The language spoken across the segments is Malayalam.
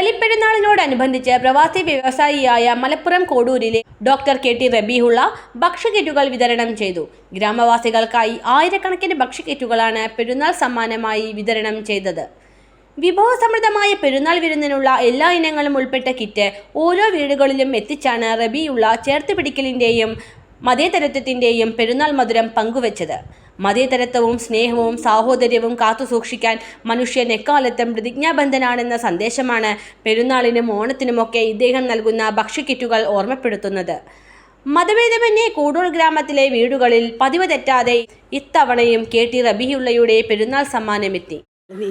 ബലിപ്പെരുന്നാളിനോടനുബന്ധിച്ച് പ്രവാസി വ്യവസായിയായ മലപ്പുറം കോഡൂരിലെ ഡോക്ടർ കെ ടി റബീഹുള്ള ഭക്ഷ്യക്കിറ്റുകൾ വിതരണം ചെയ്തു. ഗ്രാമവാസികൾക്കായി ആയിരക്കണക്കിന് ഭക്ഷ്യക്കിറ്റുകളാണ് പെരുന്നാൾ സമ്മാനമായി വിതരണം ചെയ്തത്. വിഭവസമൃദ്ധമായ പെരുന്നാൾ വിരുന്നിനുള്ള എല്ലാ ഇനങ്ങളും ഉൾപ്പെട്ട കിറ്റ് ഓരോ വീടുകളിലും എത്തിച്ചാണ് റബിയുള്ള ചേർത്ത് പിടിക്കലിന്റെയും മതേതരത്വത്തിന്റെയും പെരുന്നാൾ മധുരം പങ്കുവച്ചത്. മതേതരത്വവും സ്നേഹവും സാഹോദര്യവും കാത്തുസൂക്ഷിക്കാൻ മനുഷ്യൻ എക്കാലത്തും പ്രതിജ്ഞാബന്ധനാണെന്ന സന്ദേശമാണ് പെരുന്നാളിനും ഓണത്തിനുമൊക്കെ ഇദ്ദേഹം നൽകുന്ന ഭക്ഷ്യക്കിറ്റുകൾ ഓർമ്മപ്പെടുത്തുന്നത്. മതഭേദമന്യേ കൂടൂർ ഗ്രാമത്തിലെ വീടുകളിൽ പതിവ് തെറ്റാതെ ഇത്തവണയും കെ ടി റബിയുള്ളയുടെ പെരുന്നാൾ സമ്മാനമെത്തി.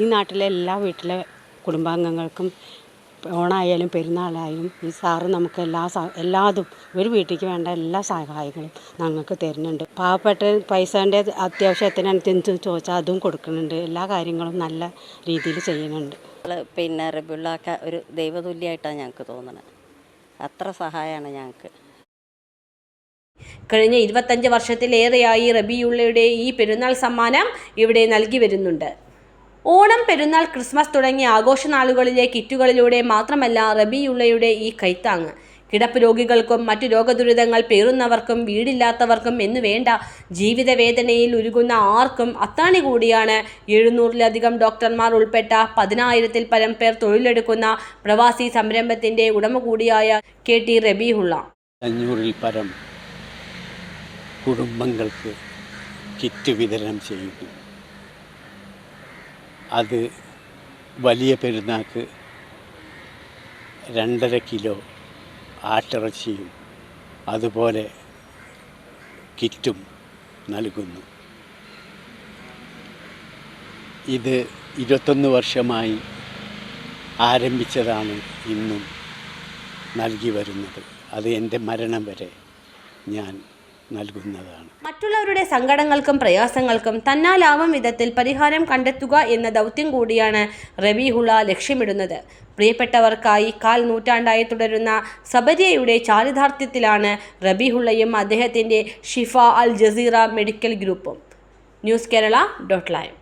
ഈ നാട്ടിലെ എല്ലാ വീട്ടിലെ കുടുംബാംഗങ്ങൾക്കും ഓണായാലും പെരുന്നാളായാലും ഈ സാറ് നമുക്ക് എല്ലാ സ- എല്ലാതും ഒരു വീട്ടിലേക്ക് വേണ്ട എല്ലാ സഹായങ്ങളും ഞങ്ങൾക്ക് തരുന്നുണ്ട്. പാവപ്പെട്ട പൈസേന്റെ അത്യാവശ്യത്തിനനുസരിച്ച് ചോദിച്ചാൽ അതും കൊടുക്കുന്നുണ്ട്. എല്ലാ കാര്യങ്ങളും നല്ല രീതിയിൽ ചെയ്യുന്നുണ്ട്. പിന്നെ റബിള്ളാക്ക ഒരു ദൈവതുല്യമായിട്ടാണ് ഞങ്ങൾക്ക് തോന്നുന്നത് അത്ര സഹായമാണ് ഞങ്ങൾക്ക്. കഴിഞ്ഞ ഇരുപത്തഞ്ച് വർഷത്തിലേറെയായി റബിയുള്ളയുടെ ഈ പെരുന്നാൾ സമ്മാനം ഇവിടെ നൽകി വരുന്നുണ്ട്. ഓണം പെരുന്നാൾ ക്രിസ്മസ് തുടങ്ങിയ ആഘോഷ നാളുകളിലെ കിറ്റുകളിലൂടെ മാത്രമല്ല റബിയുള്ളയുടെ ഈ കൈത്താങ് കിടപ്പ് രോഗികൾക്കും മറ്റു രോഗദുരിതങ്ങൾ പേറുന്നവർക്കും വീടില്ലാത്തവർക്കും എന്നു വേണ്ട ജീവിതവേദനയിൽ ഉരുകുന്ന ആർക്കും അത്താണി കൂടിയാണ്. എഴുന്നൂറിലധികം ഡോക്ടർമാർ ഉൾപ്പെട്ട പതിനായിരത്തിൽ പരം പേർ തൊഴിലെടുക്കുന്ന പ്രവാസി സംരംഭത്തിന്റെ ഉടമ കൂടിയായ കെ ടി റബീഹുള്ള. അഞ്ഞൂറിൽ പരം കുടുംബങ്ങൾക്ക് കിറ്റ് വിതരണം ചെയ്യുന്നു. അത് വലിയ പെരുന്നാൾക്ക് രണ്ടര കിലോ ആട്ടിറച്ചിയും അതുപോലെ കിറ്റും നൽകുന്നു. ഇത് ഇരുപത്തൊന്ന് വർഷമായി ആരംഭിച്ചതാണ് ഇന്നും നൽകി വരുന്നത്. അത് എന്റെ മരണം വരെ ഞാൻ നൽകുന്നതാണ്. മറ്റുള്ളവരുടെ സങ്കടങ്ങൾക്കും പ്രയാസങ്ങൾക്കും തന്നാലാവും വിധത്തിൽ പരിഹാരം കണ്ടെത്തുക എന്ന ദൗത്യം കൂടിയാണ് റബീഹുള്ള ലക്ഷ്യമിടുന്നത്. പ്രിയപ്പെട്ടവർക്കായി കാൽ നൂറ്റാണ്ടായി തുടരുന്ന സബരിയയുടെ ചാരിതാർത്ഥ്യത്തിലാണ് റബീഹുള്ളയും അദ്ദേഹത്തിന്റെ ഷിഫ അൽ ജസീറ മെഡിക്കൽ ഗ്രൂപ്പും. News Kerala dot live.